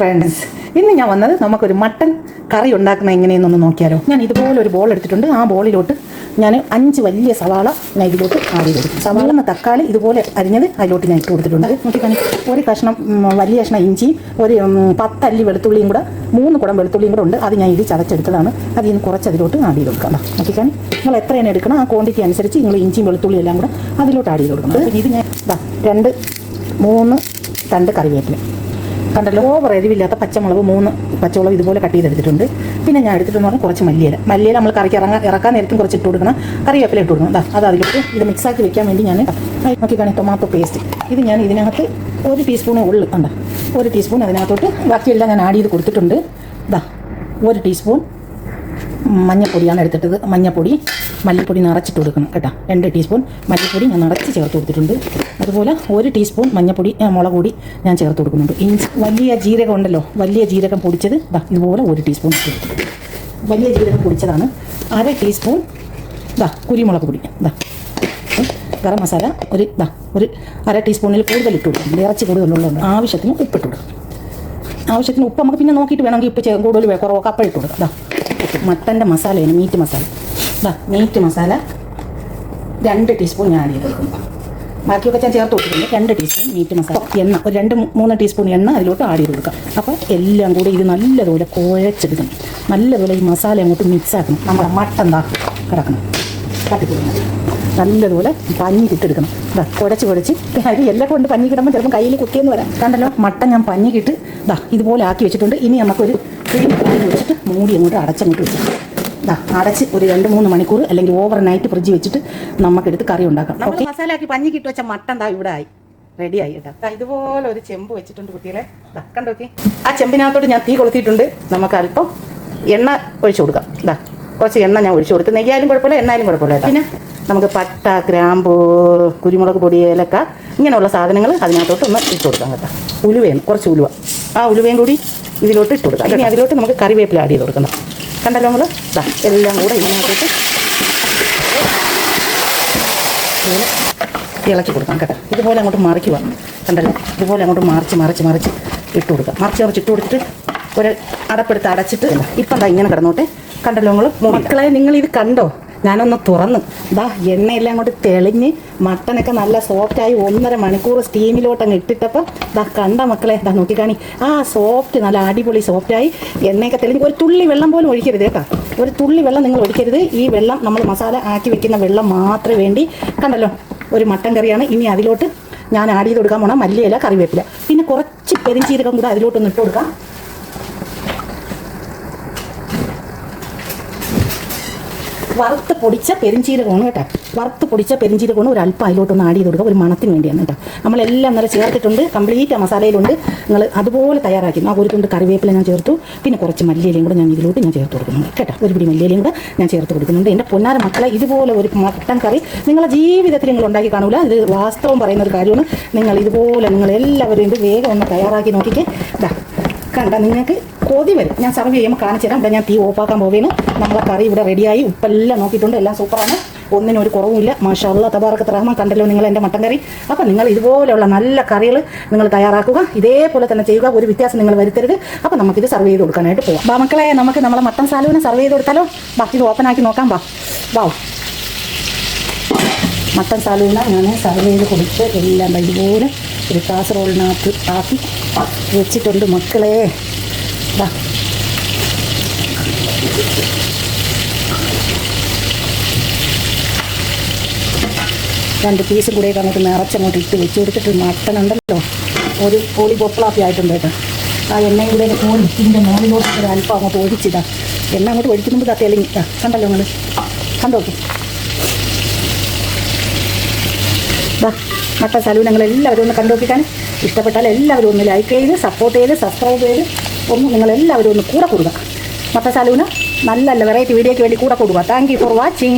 Friends ഇന്ന് ഞാൻ വന്നത് നമുക്കൊരു മട്ടൻ കറി ഉണ്ടാക്കുന്ന എങ്ങനെയെന്നൊന്ന് നോക്കിയാലോ. ഞാൻ ഇതുപോലെ ഒരു ബോൾ എടുത്തിട്ടുണ്ട്. ആ ബോളിലോട്ട് ഞാൻ അഞ്ച് വലിയ സവാള ഞാൻ ഇതിലോട്ട് ആടി കൊടുക്കും സവാള എന്ന തക്കാളി ഇതുപോലെ അരിഞ്ഞത് അതിലോട്ട് ഞാൻ ഇട്ട് കൊടുത്തിട്ടുണ്ട്. നോക്കിക്കാണി. ഒരു കഷ്ണം വലിയ കഷ്ണം ഇഞ്ചി ഒരു പത്തല്ലി വെളുത്തുള്ളിയും കൂടെ മൂന്ന് കുടം വെളുത്തുള്ളിയും കൂടെ ഉണ്ട്. അത് ഞാൻ ഇത് ചതച്ചെടുത്തതാണ് അത് ഇനി കുറച്ച് അതിലോട്ട് ചെയ്ത് കൊടുക്കാം. നോക്കിക്കാണി. നിങ്ങൾ എത്രയാണ് എടുക്കണം ആ ക്വാണ്ടിറ്റി അനുസരിച്ച് നിങ്ങൾ ഇഞ്ചിയും വെളുത്തുള്ളിയും എല്ലാം കൂടെ അതിലോട്ട് ആടി ചെയ്ത് കൊടുക്കണം. ഇത് ഞാൻ രണ്ട് മൂന്ന് രണ്ട് കറിവേപ്പില. കണ്ടല്ലോ? ഓവർ എരിവില്ലാത്ത പച്ചമുളക് മൂന്ന് പച്ചമുളക് ഇതുപോലെ കട്ട് ചെയ്തെടുത്തിട്ടുണ്ട്. പിന്നെ ഞാൻ എടുത്തിട്ടെന്ന് പറഞ്ഞാൽ കുറച്ച് മല്ലിയില. മല്ലിയില നമ്മൾ കറിക്ക് ഇറങ്ങാൻ ഇറക്കാൻ നേരത്തും കുറച്ച് ഇട്ട് കൊടുക്കണം. കറിവേപ്പില ഇട്ട് കൊടുക്കണം. അത് അതിലോട്ട് ഇത് മിക്സാക്കി വെക്കാൻ വേണ്ടി ഞാൻ നോക്കിക്കാണി ടൊമാറ്റോ പേസ്റ്റ് ഇത് ഞാൻ ഇതിനകത്ത് ഒരു ടീസ്പൂണേ ഉള്ളു. കണ്ട ഒരു ടീസ്പൂൺ അതിനകത്തോട്ട് ബാക്കിയെല്ലാം ഞാൻ ആഡ് ചെയ്ത് കൊടുത്തിട്ടുണ്ട്. ദാ ഒരു ടീസ്പൂൺ മഞ്ഞപ്പൊടിയാണ് എടുത്തിട്ടത്. മഞ്ഞപ്പൊടി മല്ലിപ്പൊടി നിറച്ചിട്ട് കൊടുക്കണം കേട്ടോ. രണ്ട് ടീസ്പൂൺ മല്ലിപ്പൊടി ഞാൻ നിറച്ച് ചേർത്ത് കൊടുത്തിട്ടുണ്ട്. അതുപോലെ ഒരു ടീസ്പൂൺ മഞ്ഞപ്പൊടി ആ, മുളക് പൊടി ഞാൻ ചേർത്ത് കൊടുക്കുന്നുണ്ട്. ഇഞ്ചി വലിയ ജീരകം ഉണ്ടല്ലോ വലിയ ജീരകം പൊടിച്ചത് ഇതാ ഇതുപോലെ ഒരു ടീസ്പൂൺ വലിയ ജീരകം പൊടിച്ചതാണ്. അര ടീസ്പൂൺ ഇതാ കുരുമുളക് പൊടി ഇതാ ഗരം മസാല ഒരു ഇതാ ഒരു അര ടീസ്പൂണിൽ കൂടുതൽ ഇട്ട് കൊടുക്കും ഇറച്ചി കൂടുതലുള്ളതുകൊണ്ട് ആവശ്യത്തിന് ഉപ്പിട്ട് കൊടുക്കും ആവശ്യത്തിന് ഉപ്പ് നമുക്ക് പിന്നെ നോക്കിയിട്ട് വേണമെങ്കിൽ ഉപ്പ് ചെ- കൂടുതൽ കുറവൊക്കെ അപ്പം ഇട്ട് കൊടുക്കാം. ഇതാ മട്ടന്റെ മസാലയാണ് മീറ്റ് മസാല. മീറ്റ് മസാല രണ്ട് ടീസ്പൂൺ ഞാൻ ആഡ് ചെയ്ത് കൊടുക്കുന്നു ബാക്കിയൊക്കെ ഞാൻ ചേർത്ത് കൊടുത്തിട്ടുണ്ട്. രണ്ട് ടീസ്പൂൺ മീറ്റ് മസാല. എണ്ണ ഒരു രണ്ട് മൂന്ന് ടീസ്പൂൺ എണ്ണ അതിലോട്ട് ആഡ് ചെയ്ത് കൊടുക്കാം അപ്പോൾ എല്ലാം കൂടി ഇത് നല്ലതുപോലെ കുഴച്ചെടുക്കണം നല്ലതുപോലെ ഈ മസാല അങ്ങോട്ട് മിക്സ് ആക്കണം. നമ്മുടെ മട്ടൻ താ കിടക്കണം. തട്ടിക്കൊടുക്കണം നല്ലതുപോലെ പഞ്ഞി കിട്ടെടുക്കണം ഇതാ കുഴച്ച് കുഴച്ച്. അരി എല്ലാം കൊണ്ട് പഞ്ഞി കിടുമ്പോൾ ചിലപ്പോൾ കയ്യിൽ കുത്തിയെന്ന് വരാം. കണ്ടല്ലോ മട്ടൻ ഞാൻ പഞ്ഞി കിട്ട് ഇതാ ഇതുപോലെ ആക്കി വെച്ചിട്ടുണ്ട്. ഇനി നമുക്കൊരു ക്രീം വെച്ചിട്ട് മൂടി അങ്ങോട്ട് അടച്ചങ്ങോട്ട് വെക്കാം. അടച്ച് ഒരു രണ്ട് മൂന്ന് മണിക്കൂർ അല്ലെങ്കിൽ ഓവർ നൈറ്റ് ഫ്രിഡ്ജ് വെച്ചിട്ട് നമുക്കെടുത്ത് കറി ഉണ്ടാക്കാം. ഓക്കെ മസാല ആക്കി പഞ്ഞി കിട്ടി വെച്ച മട്ടൻ ദാ ഇവിടെ ആയി. റെഡി ആയി കേട്ടോ. ഇതുപോലെ ഒരു ചെമ്പ് വെച്ചിട്ടുണ്ട് കുട്ടികളെ. ദാ കണ്ടോക്കി ആ ചെമ്പിനകത്തോട്ട് ഞാൻ തീ കൊളുത്തിയിട്ടുണ്ട്. നമുക്ക് അല്പം എണ്ണ ഒഴിച്ചു കൊടുക്കാം. ദാ കുറച്ച് എണ്ണ ഞാൻ ഒഴിച്ചു കൊടുത്ത് നെയ്യായാലും കുഴപ്പമില്ല എണ്ണയാലും കുഴപ്പമില്ല. പിന്നെ? നമുക്ക് പട്ട ഗ്രാമ്പു കുരുമുളക് പൊടി ഏലക്ക ഇങ്ങനെയുള്ള സാധനങ്ങൾ അതിനകത്തോട്ട് ഒന്ന് ഇട്ട് കൊടുക്കാം കേട്ടോ. ഉലുവയാണ് കുറച്ച് ഉലുവ. ആ ഉലുവയും കൂടി ഇതിലോട്ട് ഇട്ട് കൊടുക്കാം. ഇനി അതിലോട്ട് നമുക്ക് കറിവേപ്പില ആഡ് ചെയ്ത് കൊടുക്കണം. കണ്ടല്ലോ നമ്മൾ ഇതാ എല്ലാം കൂടെ ഇതിനകത്തോട്ട് ഇളക്കി കൊടുക്കാം കേട്ടോ. ഇതുപോലെ അങ്ങോട്ട് മറിക്കുക കണ്ടല്ലോ? ഇതുപോലെ അങ്ങോട്ട് മറിച്ച് മറിച്ച് മറിച്ച് ഇട്ട് കൊടുക്കുക. മറിച്ച് മറിച്ച് ഇട്ട് കൊടുത്തിട്ട് ഒരു അടപ്പെടുത്ത് അടച്ചിട്ട് ഇപ്പം ഇങ്ങനെ കിടന്നോട്ടെ. കണ്ടല്ലോ നിങ്ങൾ മക്കളെ നിങ്ങൾ ഇത് കണ്ടോ? ഞാനൊന്ന് തുറന്നു. ദാ എണ്ണയെല്ലാം കൂടി തെളിഞ്ഞ് മട്ടനൊക്കെ നല്ല സോഫ്റ്റായി ഒന്നര മണിക്കൂർ സ്റ്റീമിലോട്ട് അങ്ങ് ഇട്ടിട്ടപ്പോൾ ദാ കണ്ട മക്കളെ ദാ നോക്കിക്കാണി. ആ സോഫ്റ്റ് നല്ല അടിപൊളി സോഫ്റ്റായി എണ്ണയൊക്കെ തെളിഞ്ഞ് ഒരു തുള്ളി വെള്ളം പോലും ഒഴിക്കരുത് കേട്ടോ. ഒരു തുള്ളി വെള്ളം നിങ്ങൾ ഒഴിക്കരുത്. ഈ വെള്ളം നമ്മൾ മസാല ആക്കി വെക്കുന്ന വെള്ളം മാത്രമേ വേണ്ടി. കണ്ടല്ലോ ഒരു മട്ടൻ കറിയാണ്. ഇനി അതിലോട്ട് ഞാൻ ആഡ് ചെയ്ത് കൊടുക്കാൻ പോണം മല്ലിയില കറിവേപ്പില. പിന്നെ കുറച്ച് പെരിഞ്ചീരകം കൂടെ അതിലോട്ടൊന്ന് ഇട്ട് കൊടുക്കാം. വറുത്ത് പൊടിച്ച പെരിഞ്ചീരകമാണ് കേട്ടോ. വറുത്ത് പൊടിച്ച പെരിഞ്ചീരകമാണ് ഒരു അല്പം അതിലോട്ടൊന്ന് ആഡ് ചെയ്ത് കൊടുക്കുക. ഒരു മണത്തിന് വേണ്ടിയാണ് കേട്ടോ. നമ്മളെല്ലാം നല്ല ചേർത്തിട്ടുണ്ട്. കംപ്ലീറ്റ് ആ മസാലയിലുണ്ട്. നിങ്ങൾ അതുപോലെ തയ്യാറാക്കി. ആ ഒരു തുണ്ട് കറിവേപ്പില ഞാൻ ചേർത്തു. പിന്നെ കുറച്ച് മല്ലിയിലയും കൂടെ ഞാൻ ഇതിലോട്ട് ഞാൻ ചേർത്ത് കൊടുക്കുന്നുണ്ട് കേട്ടോ. ഒരു പിടി മല്ലിയിലയും കൂടെ ഞാൻ ചേർത്ത് കൊടുക്കുന്നുണ്ട്. എന്റെ പൊന്നാര മക്കളെ ഇതുപോലെ ഒരു മട്ടൻ കറി നിങ്ങളുടെ ജീവിതത്തിൽ നിങ്ങൾ ഉണ്ടാക്കി കാണൂല. ഇത് വാസ്തവം പറയുന്ന ഒരു കാര്യമാണ്. നിങ്ങൾ ഇതുപോലെ നിങ്ങൾ എല്ലാവരും ഇത് വേഗം ഒന്ന് തയ്യാറാക്കി നോക്കിക്കേ. ഇതാ കണ്ട നിങ്ങൾക്ക് കൊതി വരും. ഞാൻ സർവ് ചെയ്യുമ്പോൾ കാണിച്ചു തരാം. ഇവിടെ ഞാൻ തീ ഓഫാക്കാൻ പോവുകയാണ്. നമ്മളെ കറി ഇവിടെ റെഡിയായി ഉപ്പെല്ലാം നോക്കിയിട്ടുണ്ട്. എല്ലാം സൂപ്പറാണ് ഒന്നിനും ഒരു കുറവുമില്ല. മാഷാള്ള തബാറക്കത്ത് റഹ്മാൻ കണ്ടല്ലോ നിങ്ങൾ എന്റെ മട്ടൻ കറി. അപ്പം നിങ്ങൾ ഇതുപോലെയുള്ള നല്ല കറികൾ നിങ്ങൾ തയ്യാറാക്കുക. ഇതേപോലെ തന്നെ ചെയ്യുക. ഒരു വ്യത്യാസം നിങ്ങൾ വരുത്തരുത്. അപ്പം നമുക്കിത് സർവ് ചെയ്ത് കൊടുക്കാനായിട്ട് പോകാം ബാ മക്കളെ നമുക്ക് നമ്മളെ മട്ടൻ സാലുവിനെ സർവ് ചെയ്ത് കൊടുത്താലോ? ബാക്കി ഇത് ഓപ്പൺ ആക്കി നോക്കാം. ബാ. വാ മട്ടൻ സാലുവിനെ ഞാൻ സർവ് ചെയ്ത് കൊടുത്ത് എല്ലാം ഇതുപോലെ ഒരു കാസറോളിനകത്ത് ആക്കി വെച്ചിട്ടുണ്ട് മക്കളെ. രണ്ട് പീസും കൂടെയൊക്കെ അങ്ങോട്ട് ഇട്ട് വെച്ച് കൊടുത്തിട്ട് മട്ടൺ ഉണ്ടല്ലോ. ഒരു പൊളി പൊപ്പിളാപ്പി ആയിട്ടുണ്ട് കേട്ടോ. ആ എണ്ണയും കൂടെ പോയി ഇതിന്റെ മോളിലോട്ട് ഒരു അല്പം അങ്ങോട്ട് ഒഴിച്ചിടാം എണ്ണ അങ്ങോട്ട് ഒഴിക്കുമ്പോൾ ഇതാ തെളിഞ്ഞ്. കണ്ടല്ലോ നിങ്ങൾ കണ്ടോക്കും മട്ടൻ സലൂൺ നിങ്ങൾ എല്ലാവരും ഒന്ന് കണ്ടുനോക്കിക്കാൻ ഇഷ്ടപ്പെട്ടാൽ എല്ലാവരും ഒന്ന് ലൈക്ക് ചെയ്ത് സപ്പോർട്ട് ചെയ്ത് സബ്സ്ക്രൈബ് ചെയ്ത് ഒന്ന് നിങ്ങൾ എല്ലാവരും ഒന്ന് കൂടെ കൊടുക്കുക മത്ത സലൂണ് നല്ല നല്ല വെറൈറ്റി വീഡിയോയ്ക്ക് വേണ്ടി കൂടെ കൊടുക്കുക താങ്ക് യു ഫോർ വാച്ചിങ്